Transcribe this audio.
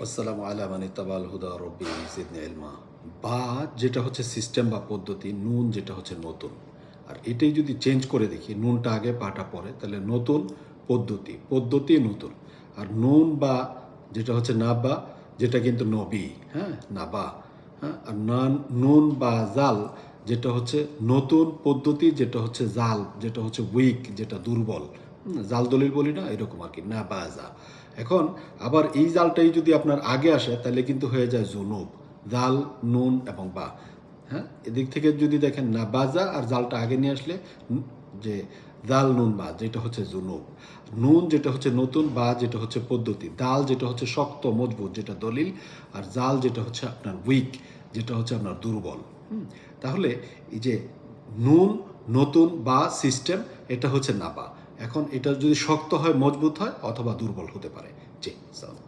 আসসালামু আলা মানে তাবাল হুদা রব্বি জিদনি ইলমা। বা যেটা হচ্ছে সিস্টেম বা পদ্ধতি, নুন যেটা হচ্ছে নতুন। আর এটাই যদি চেঞ্জ করে দেখি, নুনটা আগে পাটা পরে, তাহলে নতুন পদ্ধতি পদ্ধতি নতুন। আর নুন বা যেটা হচ্ছে নাবা যেটা কিন্তু নবী হ্যাঁ নাবা হ্যাঁ আর নান, নুন বা জাল যেটা হচ্ছে নতুন পদ্ধতি, যেটা হচ্ছে জাল, যেটা হচ্ছে উইক যেটা দুর্বল। জাল দলিল বলি না, এরকম আর কি, না বা যা। এখন আবার এই জালটাই যদি আপনার আগে আসে, তাহলে কিন্তু হয়ে যায় জুনুব। জাল, নুন এবং বা। হ্যাঁ? এদিক থেকে যদি দেখেন না বাজা আর জালটা আগে নিয়ে আসলে যে জাল, নুন, বা, যেটা হচ্ছে জুনুব। নুন যেটা হচ্ছে নতুন, বা, যেটা হচ্ছে পদ্ধতি। দাল যেটা হচ্ছে শক্ত, মজবুত, যেটা দলিল, আর জাল যেটা হচ্ছে আপনার উইক যেটা হচ্ছে আপনার দুর্বল। তাহলে এই যে নুন, নতুন, বা সিস্টেম এটা হচ্ছে নাবা এখন এটা যদি শক্ত হয় মজবুত হয় অথবা দুর্বল হতে পারে। জি সালাম।